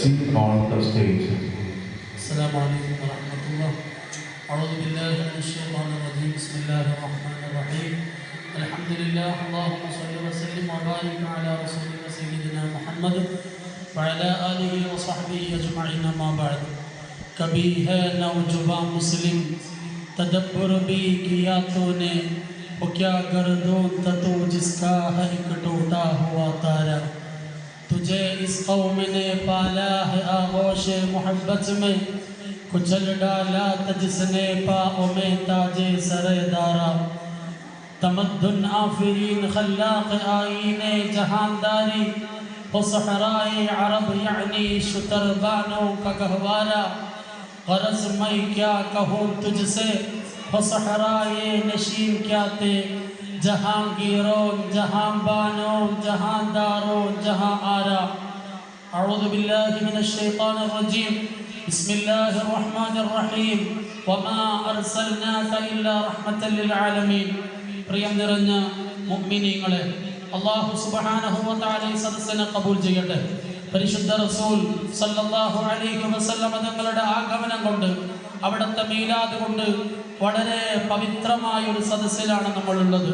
sing on the stage. السلام عليكم ورحمة الله أعوذ بالله من الشيطان الرجيم بسم الله الرحمن الرحيم الحمد لله اللهم صل وسلم وبارك على رسولنا سيدنا محمد وعلى آله وصحبه أجمعين ما بعد کبھی ہے نوجواں مسلم تدبر بھی کیا تو نے وہ کیا گردوں تتو جس کا ہے ایک ٹوٹا ہوا تارا اس قوم نے پالا ہے آغوش محبت میں۔ کچل ڈالا تجس نے پاؤں میں تاج سر دارا تمدن آفرین خلاق آئین جہانداری۔ و صحرائے عرب یعنی شتربانوں کا گہوارا غرض میں کیا کہوں تجھ سے؟ و صحرائے نشین کیا تے؟ جہانگیروں جہاں جہانداروں جہان داروں، جہاں آرا۔ أعوذ بالله من الشيطان الرجيم بسم الله الرحمن الرحيم وما أرسلناك إلا رحمة للعالمين പ്രിയം നിറഞ്ഞ മുഅ്മിനീങ്ങളെ അല്ലാഹു സുബ്ഹാനഹു വ തആല ഈ സദസ്സിനെ കബൂൽ ചെയ്യട്ടെ പരിശുദ്ധ റസൂൽ സല്ലല്ലാഹു അലൈഹി വസല്ലമ തങ്ങളുടെ ആഗമനം കൊണ്ട് അവിടുത്തെ മീലാദ് കൊണ്ട് വളരെ പവിത്രമായ ഒരു സദസ്സിലാണ് നമ്മളുള്ളത്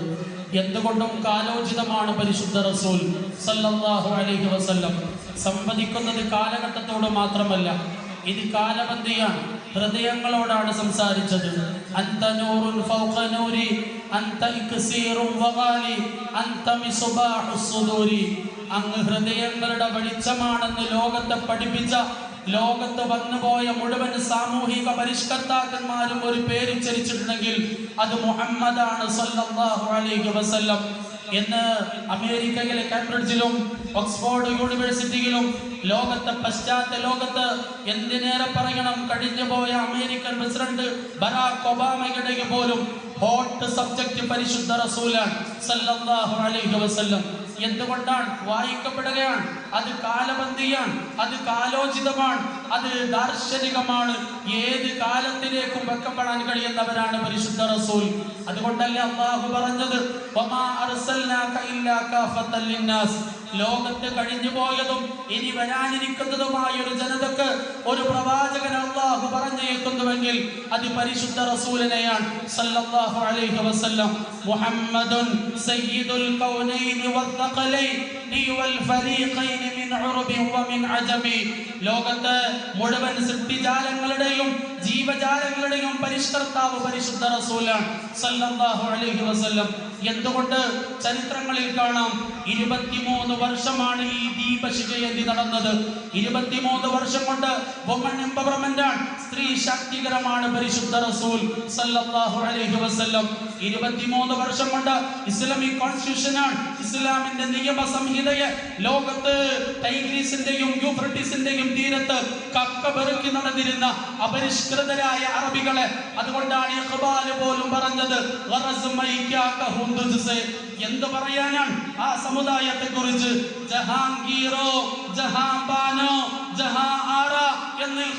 എന്തുകൊണ്ടും കാലോചിതമാണ് പരിശുദ്ധ റസൂൽ സല്ലല്ലാഹു അലൈഹി വസല്ലം സംവദിക്കുന്നത് കാലഘട്ടത്തോട് മാത്രമല്ല ഇത് കാലബന്ധിയാണ് ഹൃദയങ്ങളോടാണ് സംസാരിച്ചത്. നൂരി അങ്ങ് ഹൃദയങ്ങളുടെ വെളിച്ചമാണെന്ന് ലോകത്തെ പഠിപ്പിച്ച ലോകത്ത് വന്നുപോയ മുഴുവൻ സാമൂഹിക പരിഷ്കർത്താക്കന്മാരും ഒരു പേരുച്ചരിച്ചിട്ടുണ്ടെങ്കിൽ അത് മുഹമ്മദാണ് സല്ലല്ലാഹു അലൈഹി വസല്ലം. എന്ന് അമേരിക്കയിലെ കാംബ്രിഡ്ജിലും ഓക്സ്ഫോർഡ് യൂണിവേഴ്സിറ്റിയിലും ലോകത്തെ പശ്ചാത്തല ലോകത്ത് എന്തിനേറെ പറയണം? കഴിഞ്ഞു പോയ അമേരിക്കൻ പ്രസിഡന്റ് ബറാക് ഒബാമയുടെ പോലും ഹോട്ട് സബ്ജക്റ്റ് പരിശുദ്ധ റസൂലാണ് സല്ലല്ലാഹു അലൈഹി വസല്ലം. എന്തുകൊണ്ടാണ്? വായിക്കപ്പെടുകയാണ്. അത് കാലബന്ധിയാണ്. അത് കാലോചിതമാണ്. അത് ദാർശനികമാണ്. ഏത് കാലത്തിലേക്കും വെക്കപ്പെടാൻ കഴിയുന്നവരാണ് പരിശുദ്ധ റസൂൽ. അതുകൊണ്ടല്ലേ അള്ളാഹു പറഞ്ഞത്? ലോകത്ത് കഴിഞ്ഞു പോയതും ഇനി വരാനിരിക്കുന്നതുമായ ഒരു ജനതക്ക് ഒരു പ്രവാചകൻ അള്ളാഹു പറഞ്ഞേക്കുന്നുവെങ്കിൽ അത് പരിശുദ്ധ റസൂലിനെയാണ്. സല്ലല്ലാഹു അലൈഹി വസല്ലം. മുഹമ്മദുൻ സയ്യിദുൽ കൗനൈനി വദ്ദഖലൈനി വൽ ഫരീഖൈനി മിൻ ഉർബി വമിൻ അജമി. ലോകത്ത് മുഴുവൻ സൃഷ്ടിജാലങ്ങളുടെയും ജീവജാലങ്ങളുടെയും പരിഷ്കർത്താവ് പരിശുദ്ധ റസൂലാണ്. സല്ലല്ലാഹു അലൈഹി വസല്ലം. എന്തുകൊണ്ട് ചരിത്രങ്ങളിൽ കാണാം. ഇരുപത്തിമൂന്ന് വർഷമാണ് ഈ ദീപശിജയന്തി നടന്നത്. ഇരുപത്തിമൂന്ന് വർഷം കൊണ്ട് വുമൺ എംപവർമെന്റ് ആണ് സ്ത്രീ ശാക്തീകരമാണ് പരിശുദ്ധ റസൂൽ സല്ലല്ലാഹു അലൈഹി വസല്ലം ഇരുപത്തിമൂന്ന് വർഷം കൊണ്ട് ഇസ്ലാമിക് കോൺസ്റ്റിറ്റ്യൂഷൻ ആണ് ഇസ്ലാമിന്റെ നിയമ സംഹിതയെ ലോകത്ത് ടൈഗ്രീസിന്റെയും യൂഫ്രട്ടീസിന്റെയും തീരത്ത് കക്ക പെറുക്കി നടന്നിരുന്ന അപരിഷ്കൃതരായ അറബികളെ അതുകൊണ്ടാണ് ഇഖ്ബാൽ പോലും പറഞ്ഞത്. എന്ത് പറയാനാണ് ആ സമുദായത്തെ കുറിച്ച് ജഹാംഗീറോ ജഹാബാനോ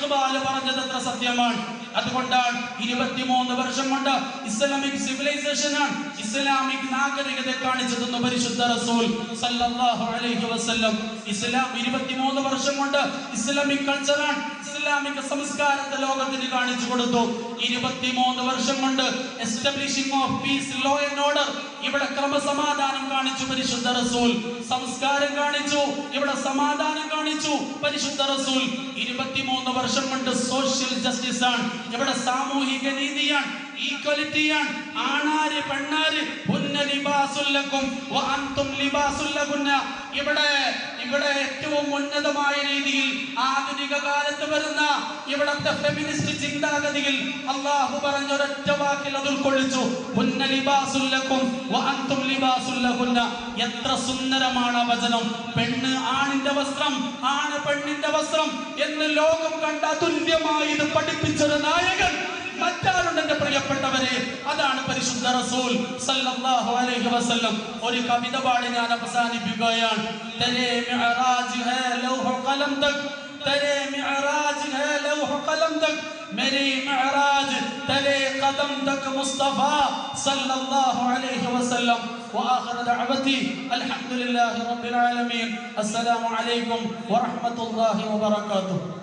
ഇഖ്ബാൽ പറഞ്ഞത് എത്ര സത്യമാണ്. അതുകൊണ്ടാണ് ഇരുപത്തിമൂന്ന് വർഷം കൊണ്ട് ഇസ്ലാമിക് സിവിലൈസേഷൻ ആണ് ഇസ്ലാമിക് നാഗരികത കാണിച്ചതെന്ന് പരിശുദ്ധ റസൂൽ സല്ലല്ലാഹു അലൈഹി വസല്ലം. ഇസ്ലാം ഇരുപത്തിമൂന്ന് വർഷം കൊണ്ട് ഇസ്ലാമിക് കൾച്ചറാണ് ഇസ്ലാമിക സംസ്കാരത്തെ ലോകത്തിന് കാണിച്ചു കൊടുത്തു. ഇരുപത്തിമൂന്ന് വർഷം കൊണ്ട് establishing of peace law and order ഇവിടെ ക്രമസമാധാനം കാണിച്ചു പരിശുദ്ധ റസൂൽ. സംസ്കാരം കാണിച്ചു. ഇവിടെ സമാധാനം കാണിച്ചു പരിശുദ്ധ റസൂൽ. ഇരുപത്തിമൂന്ന് വർഷം കൊണ്ട് സോഷ്യൽ ജസ്റ്റിസ് ആണ്. ഇവിടെ സാമൂഹിക നീതിയാണ്. ഈക്വലിറ്റിയാണ് ആണാര് പെണ്ണാര് ഹുന്ന ലിബാസുല്ലക്കും വ അൻതും ലിബാസുല്ലകുന്ന. ഇവിടെ ഇവിടെ ഏറ്റവും ഉന്നതമായ രീതിയിൽ ആധുനിക കാലത്ത് വരുന്ന ഇവിടത്തെ ഫെമിനിസ്റ്റ് ചിന്താഗതിയിൽ അള്ളാഹു പറഞ്ഞ ഒരൊറ്റ വാക്കിൽ അത് ഉൾക്കൊള്ളിച്ചു. ഹുന്ന ലിബാസുല്ലക്കും വ അൻതും ലിബാസുല്ലകുന്ന. എത്ര സുന്ദരമാണ് വചനം. പെണ്ണ് ആണിന്റെ വസ്ത്രം ആണ് പെണ്ണിന്റെ വസ്ത്രം എന്ന് ലോകം കണ്ട അതുല്യമായി ഇത് പഠിപ്പിച്ചൊരു എന്റെ പ്രിയപ്പെട്ടവരെ അതാണ് പരിശുദ്ധ റസൂൽ സല്ലല്ലാഹു അലൈഹി വസല്ലം ഒരു കവിത പാടി ഞാൻ അവസാനിപ്പിക്കുകയാണ് തെരേ മിഅറാജ് ഹേ ലൗഹ ഖലം തക് तेरे मिअराज है लौह कलम तक मेरी मिअराज तेरे कदम तक मुस्तफा सल्लल्लाहु अलैहि वसल्लम واخر دعوتي الحمد لله رب العالمين السلام عليكم ورحمه الله وبركاته